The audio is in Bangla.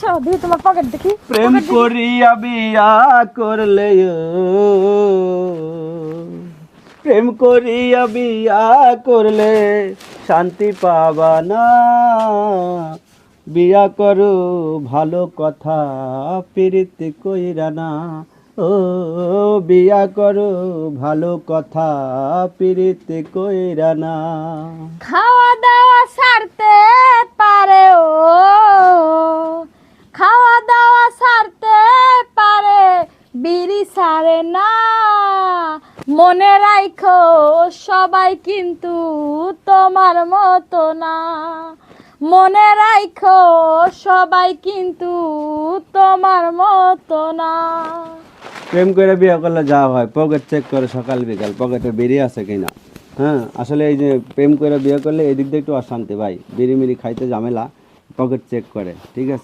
আচ্ছা দিদি তোমার পকেট দেখি। প্রেম করিয়া বিয়া করলে প্রেম করিয়া বিয়া করলে শান্তি পাবা না। বিয়া করো ভালো কথা প্রীতি কইরা না। ও বিয়া করো ভালো কথা প্রীতি কইরা না। খাওয়া দাওয়া সারতে সারে না। মনে রাখো সবাই কিন্তু তোমার মতো না। মনে রাখো সবাই কিন্তু তোমার মতো না। প্রেম করে বিয়ে করলে যা হয় পকেট চেক করে সকাল, বিকাল পকেটে বেরিয়ে আছে কিনা। হ্যাঁ আসলে এই যে প্রেম করে বিয়ে করলে এদিক দিয়ে একটু অশান্তি ভাই। বিড়ি মিড়ি খাইতে ঝামেলা পকেট চেক করে, ঠিক আছে?